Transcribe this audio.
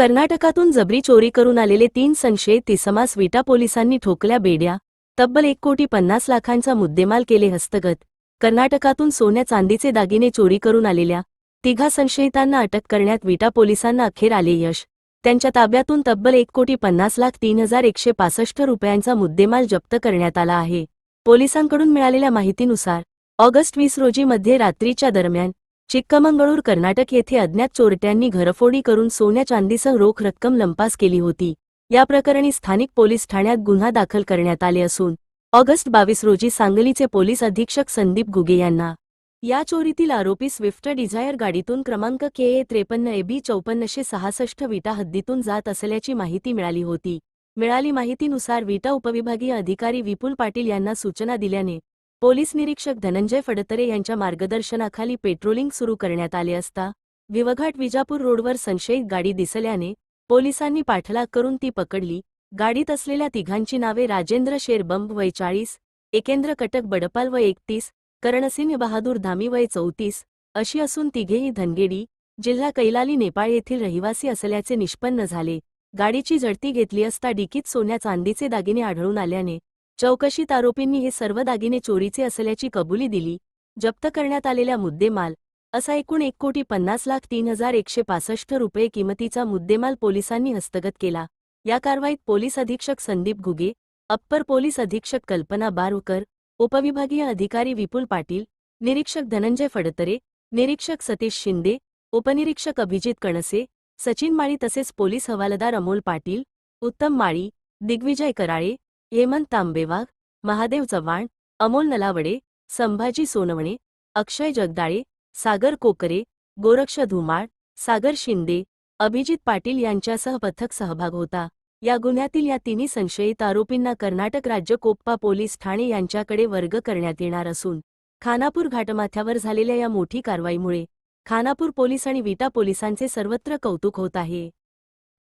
कर्नाटकातून जबरी चोरी करून आलेले तीन संशयित इसमास विटा पोलिसांनी ठोकल्या बेड्या तब्बल एक कोटी पन्नास लाखांचा मुद्देमाल केले हस्तगत. कर्नाटकातून सोन्या चांदीचे दागिने चोरी करून आलेल्या तिघा संशयितांना अटक करण्यात विटा पोलिसांना अखेर आले यश. त्यांच्या ताब्यातून तब्बल एक कोटी पन्नास लाख तीन हजार एकशे पासष्ट रुपयांचा मुद्देमाल जप्त करण्यात आला आहे. पोलिसांकडून मिळालेल्या माहितीनुसार ऑगस्ट वीस रोजी मध्ये रात्रीच्या दरम्यान चिक्कमंगळूर कर्नाटक येथे अज्ञात चोरट्यांनी घरफोडी करून सोन्या चांदीसह रोख रक्कम लंपास केली होती. या प्रकरणी स्थानिक पोलीस ठाण्यात गुन्हा दाखल करण्यात आले असून ऑगस्ट बावीस रोजी सांगलीचे पोलीस अधीक्षक संदीप गुगे यांना या चोरीतील आरोपी स्विफ्ट डिझायर गाडीतून क्रमांक के ए त्रेपन्न ए बी चौपन्नशे सहासष्ट विटा हद्दीतून जात असल्याची माहिती मिळाली होती. मिळाली माहितीनुसार विटा उपविभागीय अधिकारी विपुल पाटील यांना सूचना दिल्याने पोलीस निरीक्षक धनंजय फडतरे यांच्या मार्गदर्शनाखाली पेट्रोलिंग सुरू करण्यात आले असता विवघाट विजापूर रोडवर संशयित गाडी दिसल्याने पोलिसांनी पाठलाग करून ती पकडली. गाडीत असलेल्या तिघांची नावे राजेंद्र शेरबंब वय चाळीस एकेंद्र कटक बडपाल व एकतीस करणसिंह बहादूर धामी वय चौतीस अशी असून तिघेही धनगेडी जिल्हा कैलाली नेपाळ येथील रहिवासी असल्याचे निष्पन्न झाले. गाडीची झडती घेतली असता डिकीत सोन्या चांदीचे दागिने आढळून आल्याने चौकशीत आरोपींनी हे सर्व दागिने चोरीचे असल्याची कबुली दिली. जप्त करण्यात आलेल्या मुद्देमाल. असा एकूण एक कोटी पन्नास लाख तीन हजार एकशे पासष्ट रुपये किमतीचा मुद्देमाल पोलिसांनी हस्तगत केला. या कारवाईत पोलीस अधीक्षक संदीप घुगे अप्पर पोलीस अधीक्षक कल्पना बारुकर उपविभागीय अधिकारी विपुल पाटील निरीक्षक धनंजय फडतरे निरीक्षक सतीश शिंदे उपनिरीक्षक अभिजित कणसे सचिन माळी तसेच पोलीस हवालदार अमोल पाटील उत्तम माळी दिग्विजय कराळे हेमंत तांबेवाघ महादेव चव्हाण अमोल नलावडे संभाजी सोनवणे अक्षय जगदाळे सागर कोकरे गोरक्ष धुमाळ सागर शिंदे अभिजित पाटील यांच्यासह पथक सहभाग होता. या गुन्ह्यातील या तिन्ही संशयित आरोपींना कर्नाटक राज्य कोप्पा पोलीस ठाणे यांच्याकडे वर्ग करण्यात येणार असून खानापूर घाटमाथ्यावर झालेल्या या मोठी कारवाईमुळे खानापूर पोलीस आणि विटा पोलिसांचे सर्वत्र कौतुक होत आहे.